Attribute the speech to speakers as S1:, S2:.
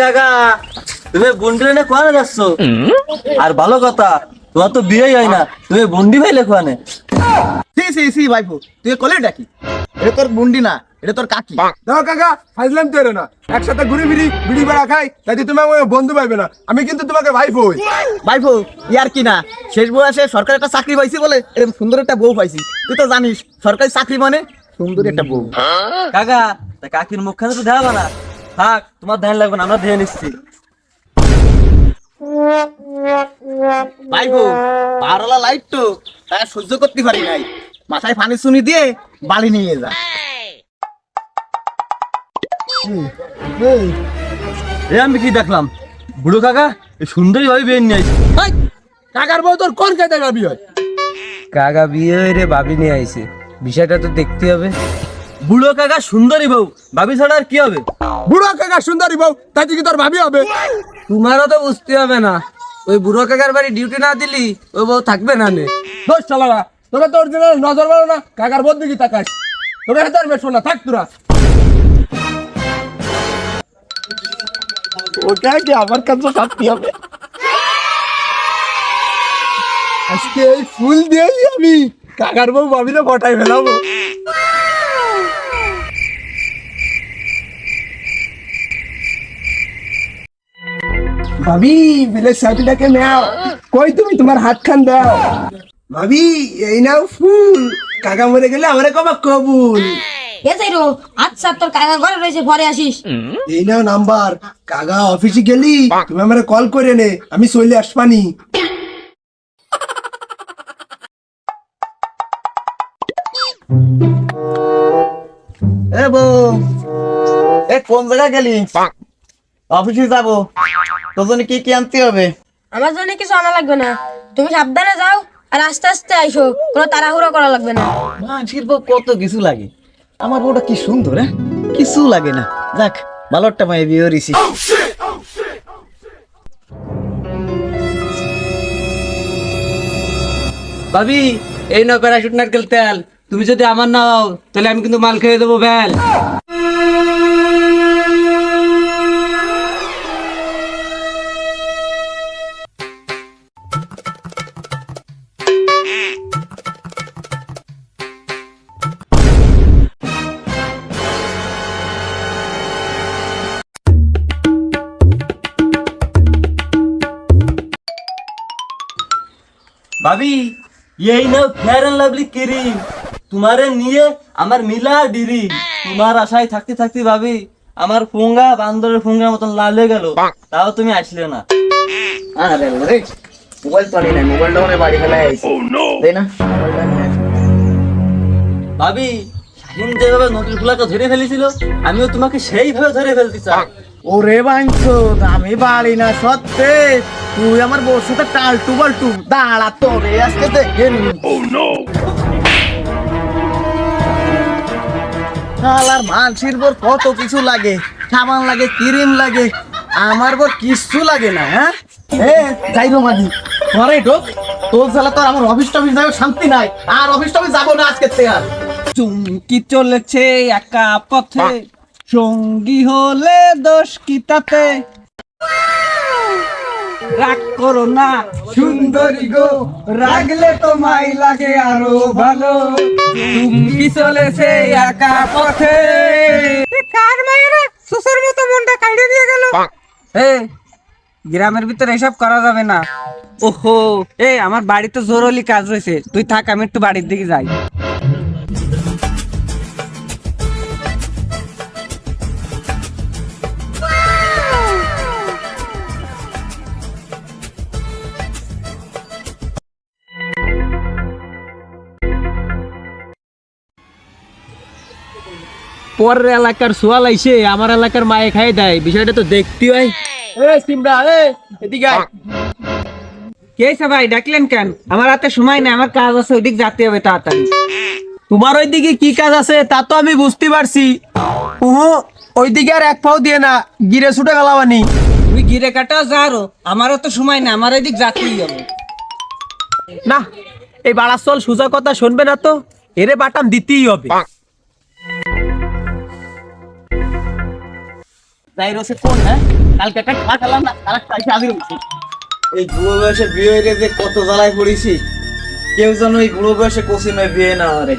S1: কাকা তুমি বন্ডি না কোয়ানে যাচ্ছ? আর ভালো কথা তোমার তো বিয়েই হয় না তুমি বন্ডি ভাইলে কোয়ানে
S2: সি সি সি ভাইপো তুই কলে ডাকি এটা তোর বুন্ডি না এটা তোর কাকি।
S3: দেখো কাকা ফাইজলাম তো না। একসাথে ঘুরে ফিরি বিড়ি বেড়া খাই তাই তুমি আমাকে বন্ধু পাইবে না। আমি কিন্তু তোমাকে ভাই হই।
S2: ভাইপো ইয়ার কি না শেষ বয়সে সরকারি একটা চাকরি পাইছি বলে এরকম সুন্দর একটা বউ পাইছি। তুই তো জানিস সরকারি চাকরি মানে সুন্দর একটা বউ।
S1: কাকা তা কাকির মুখখানে তো দেখাবা না। থাক তোমার ধ্যান লাগবে না আমরা ধেয়ে নিচ্ছি।
S2: ভাইপো পারলা লাইট তো তাই সহ্য করতে পারি নাই। মাথায় পানি চুনি দিয়ে বালি নিয়ে যা।
S1: এ আমি কি দেখলাম? বুড়ো কাকা এই সুন্দরী ভাবে বিয়ে নিয়ে আইছে।
S3: কাকার বউ তোর কোন কায়দায় ভাবি হয়?
S4: কাকা বিয়ে হয়ে রে ভাবি নিয়ে আইছে। বিষয়টা তো দেখতে হবে।
S1: বুড়ো কাকা সুন্দরী বউ। ভাবি ছাড়া আর কি হবে?
S3: বুড়ো কাকা সুন্দরী বউ তাই কি তোর ভাবি হবে?
S4: তোমারও তো বুঝতে হবে না। ওই বুড়ো কাকার বাড়ি ডিউটি না দিলি ওই বউ থাকবে না নে।
S3: দোষ চালারা তোকে তোর দিন নজর মারো না কাকার বউ দিকে তাকাস। তোকে হেতার বেশ না থাক তোরা।
S2: ওটা কি আমার কাছে থাকতে হবে
S3: আজকে এই ফুল দিয়েই আমি কাকার বউ ভাবিলে ফটাই ফেলাবো। ভাবি বিলের সাথীটাকে নাও। কই তুমি? তোমার হাত খান দাও। ভাবি এই নাও ফুল। কাকা মরে গেলে আমারে কবা কবুল।
S5: আচ্ছা তোর কাকা ঘরে রয়েছে পরে আসিস।
S3: এই নাও নাম্বার। কাকা অফিসে গেলি তুমি আমারে কল করে নে আমি চলে আসবানি।
S2: এ বউ এ কোন জায়গা গেলি? অফিসে যাব। তোর জন্য কি কি আনতে হবে?
S5: আমার জন্য কিছু আনা লাগবে না। তুমি সাবধানে যাও আর আস্তে আস্তে আইসো কোনো তাড়াহুড়ো করা লাগবে না।
S2: মানসির বউ কত কিছু লাগে। আমার বউটা কি সুন্দর হ্যাঁ? কিছু লাগে না। যাক ভালো একটা মায়ে বিয়ে হয়েছি
S4: ভাবি এই নাও প্যারাশুট নারকেল তেল। তুমি যদি আমার না হও তাহলে আমি কিন্তু মাল খেয়ে দেবো বেল
S1: ভাবি এই নাও ফেয়ার এন্ড লাভলি ক্রিম তোমারে নিয়ে আমার মিলা ডিরি। তোমার আশায় থাকতে থাকতে ভাবি আমার ফুঙ্গা বান্দরের ফুঙ্গার মতন লাল হয়ে গেল। তাও তুমি আসলে না।
S2: আরে রে মোবাইল তো নাই মোবাইলটা মানে বাড়ি আইছি। তাই না।
S1: ভাবি শাহিন যেভাবে নদীর ফুলাকে ধরে ফেলেছিল আমিও তোমাকে সেইভাবে ধরে ফেলতে চাই।
S2: ওরে বাঞ্ছো আমি বাড়ি না সত্যি। তুই আমার বউর সাথে টাল টুবাল টু দাঁড়া তোরে আজকে দেখে নি। শালার মানসির বোর কত কিছু লাগে সাবান লাগে ক্রিম লাগে আমার বোর কিচ্ছু লাগে না হ্যাঁ? এ যাইবো মাগি ঘরে ঢোক। তোর জ্বালা তোর আমার অফিস টফিস যাবে শান্তি নাই আর অফিস টফিস যাব না আজকে থেকে আর।
S4: চুমকি চলেছে একা পথে সঙ্গী হলে দোষ কি তাতে? রাগ করো না। সুন্দরী গো রাগলে তোমায় লাগে আরও ভালো। চুমকি চলেছে একা পথে। কার মায়েরা? সুসের মতো মনটা কাইড়ে দিয়ে গেল। এ গ্রামের ভিতরে এসব করা যাবে না। ওহো এ আমার বাড়িতে জরুরি কাজ রয়েছে তুই থাক আমি একটু বাড়ির দিকে যাই। পরের এলাকার সোয়াল আইসে আমার এলাকার মায়ে খাই দেয়। বিষয়টা তো দেখতে হয়।
S3: এ সিমরা এ এদিকে আয়।
S4: কে ভাই ডাকলেন কেন? আমার হাতে সময় নেই আমার কাজ আছে ওইদিক যেতে হবে তাড়াতাড়ি।
S3: তোমার ওইদিকে কি কাজ আছে তা তো আমি বুঝতে পারছি। উহু ওইদিকে আর এক পাও দিয়ে না গিরে ছুটে গেলাবানি
S4: তুই গিরে কাটাও যারো আমারও তো সময় নেই আমার ওইদিক যেতেই হবে।
S3: না এই বাড়ার চল সোজা কথা শুনবে না তো এরে বাটাম দিতেই হবে।
S2: রয়েছে কোন হ্যাঁ? এই বিয়ে যে কত জ্বালায় পড়েছি, কেউ যেন এই বুড়ো বয়সে কোচিমে বিয়ে না হরে